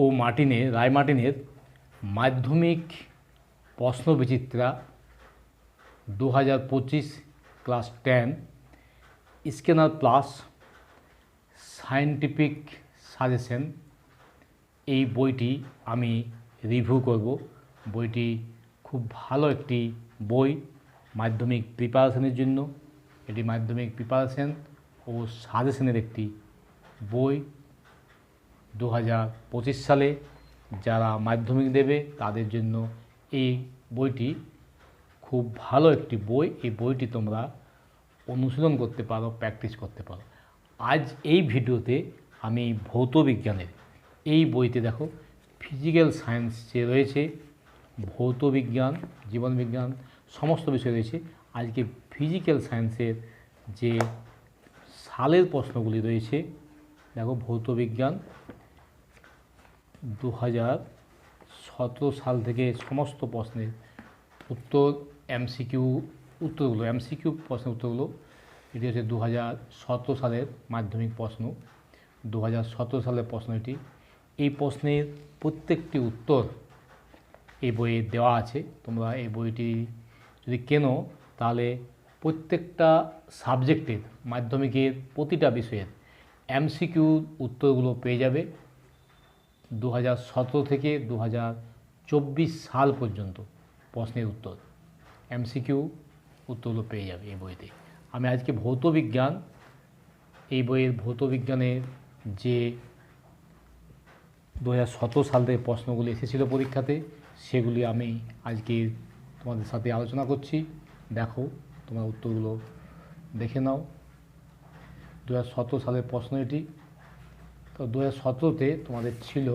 ও মার্টিনের রায় মার্টিনের মাধ্যমিক প্রশ্নবিচিত্রা দু হাজার পঁচিশ class ten scanner plus scientific suggestion, এই বইটি আমি রিভিউ করব। বইটি খুব ভালো একটি বই মাধ্যমিক প্রিপারেশনের জন্য। এটি মাধ্যমিক প্রিপারেশন ও সাজেশনের একটি বই। দু হাজার পঁচিশ সালে যারা মাধ্যমিক দেবে তাদের জন্য এই বইটি খুব ভালো একটি বই। এই বইটি তোমরা অনুশীলন করতে পারো, প্র্যাকটিস করতে পারো। আজ এই ভিডিওতে আমি ভৌত বিজ্ঞানের, এই বইতে দেখো ফিজিক্যাল সায়েন্স যে রয়েছে, ভৌত বিজ্ঞান, জীবন বিজ্ঞান, সমস্ত বিষয় রয়েছে। আজকে ফিজিক্যাল সায়েন্সের যে সালের প্রশ্নগুলি রয়েছে, দেখো ভৌত বিজ্ঞান দু হাজার সতেরো সাল থেকে সমস্ত প্রশ্নের উত্তর এমসিকিউ উত্তরগুলো এমসিকিউ প্রশ্নের উত্তরগুলো, এটি হচ্ছে দু হাজার সতেরো সালের মাধ্যমিক প্রশ্ন। দু হাজার সতেরো সালের প্রশ্ন এটি। এই প্রশ্নের প্রত্যেকটি উত্তর এই বইয়ে দেওয়া আছে। তোমরা এই বইটি যদি কেনো, তাহলে প্রত্যেকটা সাবজেক্টের মাধ্যমিকের প্রতিটা বিষয়ের এমসিকিউ উত্তরগুলো পেয়ে যাবে। দু হাজার সতেরো থেকে দু হাজার চব্বিশ সাল পর্যন্ত প্রশ্নের উত্তর এমসিকিউ উত্তরগুলো পেয়ে যাবে এই বইতে। আমি আজকে ভৌত বিজ্ঞান, এই বইয়ের ভৌত বিজ্ঞানের যে দু হাজার সতেরো সাল থেকে প্রশ্নগুলি এসেছিল পরীক্ষাতে, সেগুলি আমি আজকে তোমাদের সাথে আলোচনা করছি। দেখো, তোমার উত্তরগুলো দেখে নাও। দু হাজার সতেরো সালের প্রশ্ন এটি। তো দু হাজার তোমাদের ছিল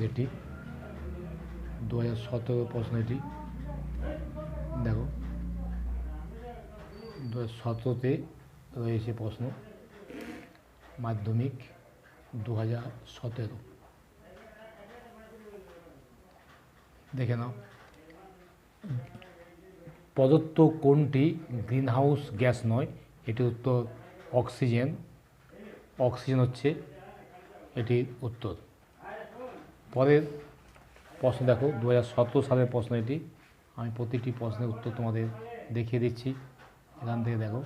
যেটি, দু হাজার সতেরো প্রশ্ন এটি দেখো, দু হাজার সতেরোতে রয়েছে প্রশ্ন, মাধ্যমিক দু হাজার সতেরো। দেখে নাও। প্রদত্ত কোনটি গ্রিনহাউস গ্যাস নয়, এটি উত্তর অক্সিজেন অক্সিজেন হচ্ছে এটির উত্তর। পরের প্রশ্ন দেখো দু হাজার সতেরো সালের প্রশ্ন এটি। আমি প্রতিটি প্রশ্নের উত্তর তোমাদের দেখিয়ে দিচ্ছি। এখান থেকে দেখো।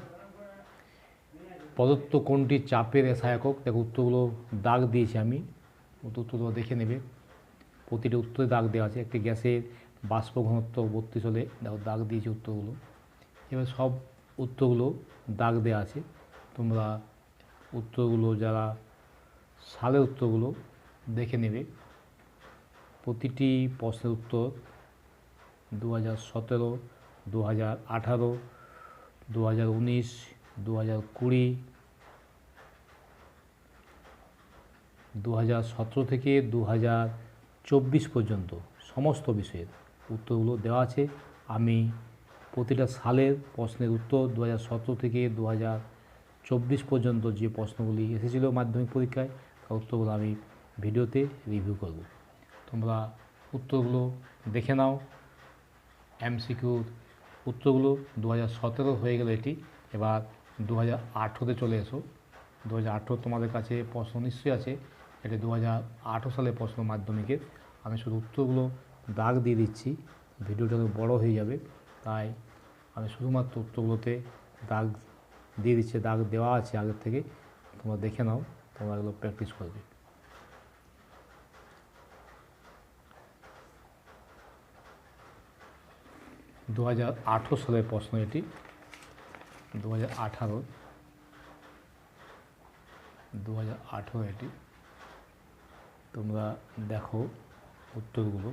প্রদত্ত কোনটি চাপের একক? দেখো, উত্তরগুলো দাগ দিয়েছি আমি। উত্তরগুলো দেখে নেবে। প্রতিটি উত্তরে দাগ দেওয়া আছে। একটি গ্যাসের বাষ্প ঘনত্ব বত্রিশ হলে, দেখো, দাগ দিয়েছি উত্তরগুলো। এবার সব উত্তরগুলো দাগ দেওয়া আছে। তোমরা উত্তরগুলো যারা সালের উত্তরগুলো দেখে নেবে। প্রতিটি প্রশ্নের উত্তর দু হাজার সতেরো দু হাজার আঠারো দু হাজার উনিশ দু হাজার কুড়ি দু হাজার সতেরো থেকে দু হাজার চব্বিশ পর্যন্ত সমস্ত বিষয়ের উত্তরগুলো দেওয়া আছে। আমি প্রতিটা সালের প্রশ্নের উত্তর দু হাজার সতেরো থেকে দু হাজার চব্বিশ পর্যন্ত যে প্রশ্নগুলি এসেছিল মাধ্যমিক পরীক্ষায় উত্তরগুলো আমি ভিডিওতে রিভিউ করব। তোমরা উত্তরগুলো দেখে নাও। এমসিকিউর উত্তরগুলো দু হাজার সতেরো হয়ে গেল এটি। এবার দু হাজার আঠেরোতে চলে এসো। দু হাজার আঠেরো তোমাদের কাছে প্রশ্ন নিশ্চয়ই আছে। এটা দু হাজার আঠেরো সালের প্রশ্ন মাধ্যমিকের। আমি শুধু উত্তরগুলো দাগ দিয়ে দিচ্ছি। ভিডিওটা বড় হয়ে যাবে। তাই আমি শুধুমাত্র উত্তরগুলোতে দাগ দিয়ে দিচ্ছে। দাগ দেওয়া আছে আগের থেকে। তোমরা দেখে নাও। তোমরা এগুলো প্র্যাকটিস করবে। দু হাজার আঠেরো সালের প্রশ্ন এটি। দু হাজার আঠারো। দু হাজার আঠেরো এটি। তোমরা দেখো উত্তরগুলো।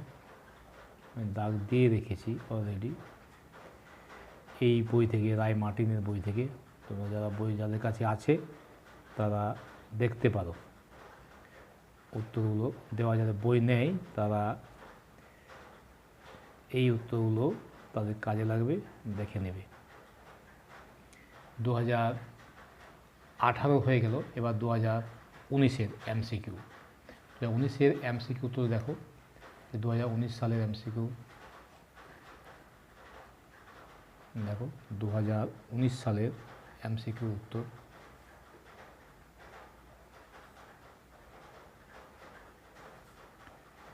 আমি দাগ দিয়ে রেখেছি অলরেডি এই বই থেকে, রায় মার্টিনের বই থেকে, তোমরা যারা বই, যাদের কাছে আছে, তারা দেখতে পারো। উত্তরগুলো দেওয়া যাদের বই নেই, তারা এই উত্তরগুলো তাদের কাজে লাগবে, দেখে নেবে। দু হাজার আঠারো হয়ে গেল, এবার দু হাজার উনিশের এমসিকিউ দু হাজার উনিশের এমসিকিউ তো দেখো। দু হাজার উনিশ সালের এমসিকিউ দেখো দু হাজার উনিশ সালের এমসিকিউ উত্তর।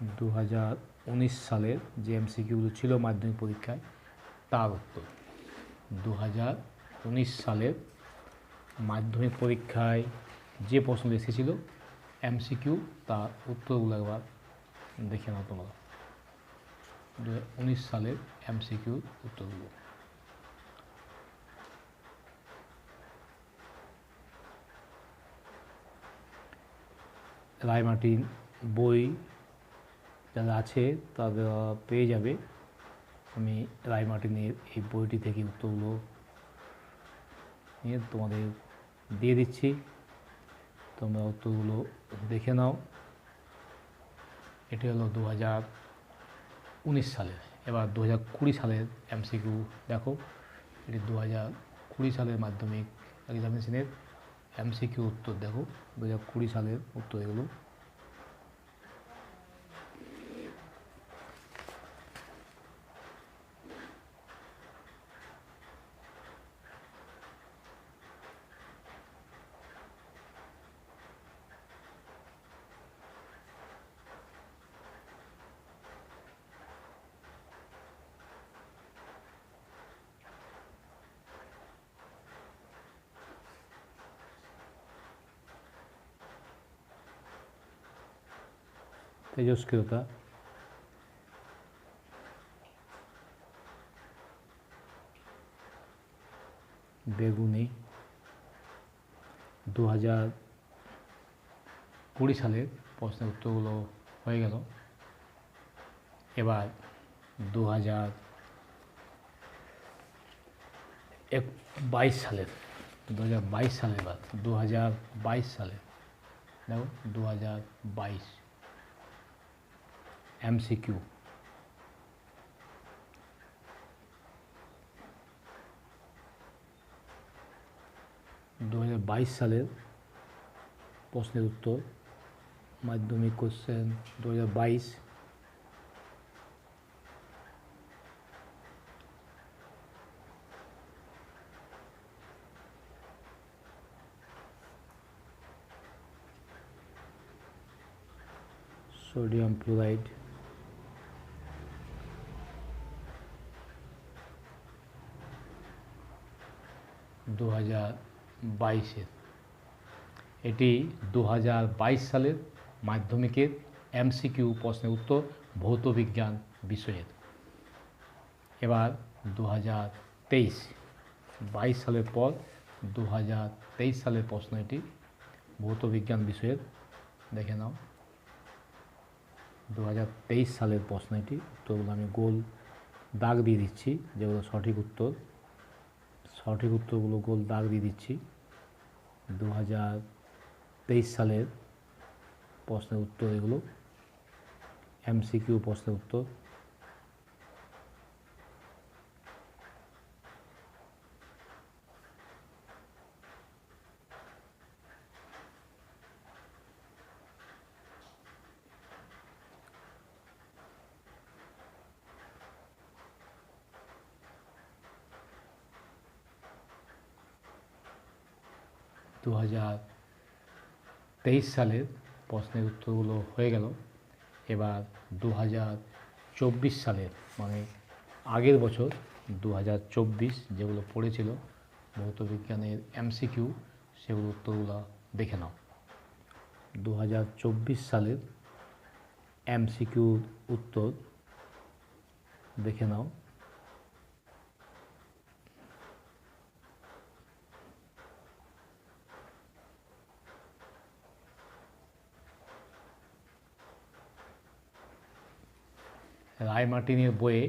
দু হাজার উনিশ সালের যে এমসিকিউগুলো ছিল মাধ্যমিক পরীক্ষায়, তার উত্তর। দু হাজার উনিশ সালের মাধ্যমিক পরীক্ষায় যে প্রশ্ন এসেছিল, এমসিকিউ, তার উত্তরগুলো একবার দেখে নাও তোমরা। দু হাজার উনিশ সালের এমসিকিউ উত্তরগুলো। রায়মার্টিন বই যারা আছে তারা পেয়ে যাবে। আমি রায়মার্টিনের এই বইটি থেকে উত্তরগুলো নিয়ে তোমাদের দিয়ে দিচ্ছি। তোমরা উত্তরগুলো দেখে নাও। এটি হলো দু হাজার উনিশ সালের। এবার দু হাজার কুড়ি সালের এমসিকিউ দেখো। এটি দু হাজার কুড়ি সালের মাধ্যমিক এক্সামিনেশনের এমসিকিউ উত্তর দেখো। দু হাজার কুড়ি সালের উত্তর এগুলো। তেজস্ক্রিয়তা বেগুনি দু হাজার কুড়ি সালের প্রশ্নের উত্তরগুলো হয়ে গেল। এবার দু হাজার এক বাইশ সালের দু হাজার বাইশ সালের এবার দু হাজার বাইশ সালে, দেখো দু হাজার বাইশ। এমসিকিউ দু হাজার বাইশ সালের প্রশ্নের উত্তর মাধ্যমিক কোশ্চেন দু হাজার বাইশ দু হাজার বাইশের। এটি দু হাজার বাইশ সালের মাধ্যমিকের এমসিকিউ প্রশ্নের উত্তর ভৌত বিজ্ঞান বিষয়ের। এবার দু হাজার তেইশ, বাইশ সালের পর দু হাজার তেইশ সালের প্রশ্ন এটি ভৌত বিজ্ঞান বিষয়ের। দেখে নাও। দু হাজার তেইশ সালের প্রশ্ন এটি, উত্তরগুলো আমি গোল দাগ দিয়ে দিচ্ছি, যেগুলো সঠিক উত্তর সঠিক উত্তরগুলো গোল দাগ দিয়ে দিচ্ছি। দু হাজার তেইশ সালের প্রশ্নের উত্তর এগুলো। এমসিকিউ প্রশ্নের উত্তর। দু তেইশ সালের প্রশ্নের উত্তরগুলো হয়ে গেল। এবার দু চব্বিশ সালের মানে আগের বছর দু চব্বিশ যেগুলো পড়েছিল ভৌত বিজ্ঞানের এমসিকিউ সেগুলো উত্তরগুলো দেখে নাও। দু চব্বিশ সালের এমসিকিউর উত্তর দেখে নাও। রায়মার্টিনের বইয়ে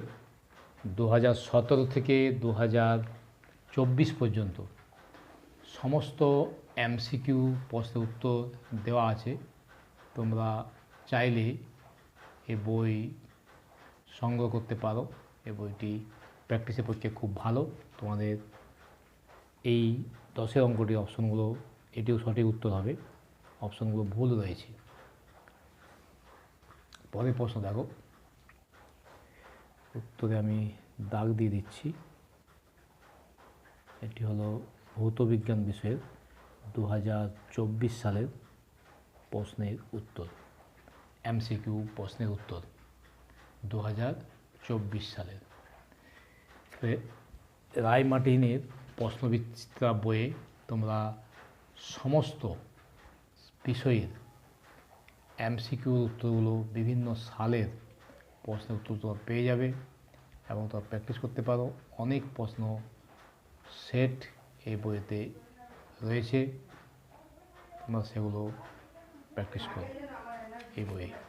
দু হাজার সতেরো থেকে দু হাজার চব্বিশ পর্যন্ত সমস্ত এমসিকিউ প্রশ্নের উত্তর দেওয়া আছে। তোমরা চাইলে এ বই সংগ্রহ করতে পারো। এ বইটি প্র্যাকটিসের পক্ষে খুব ভালো। তোমাদের এই দশের অঙ্কটি অপশনগুলো, এটিও সঠিক উত্তর হবে। অপশনগুলো ভুল রয়েছে। পরের প্রশ্ন দেখো। উত্তরে আমি দাগ দিয়ে দিচ্ছি। এটি হলো ভৌত বিজ্ঞান বিষয়ের দু হাজার চব্বিশ সালের প্রশ্নের উত্তর, এমসিকিউ প্রশ্নের উত্তর দু হাজার চব্বিশ সালের। রায় মার্টিনের প্রশ্নবিচিত্রা বইয়ে তোমরা সমস্ত বিষয়ের এমসিকিউর উত্তরগুলো বিভিন্ন সালের প্রশ্নের উত্তর তোমরা পেয়ে যাবে এবং তোমরা প্র্যাকটিস করতে পারো। অনেক প্রশ্ন সেট এই বইতে রয়েছে। তোমরা সেগুলো প্র্যাকটিস করো এই বইয়ে।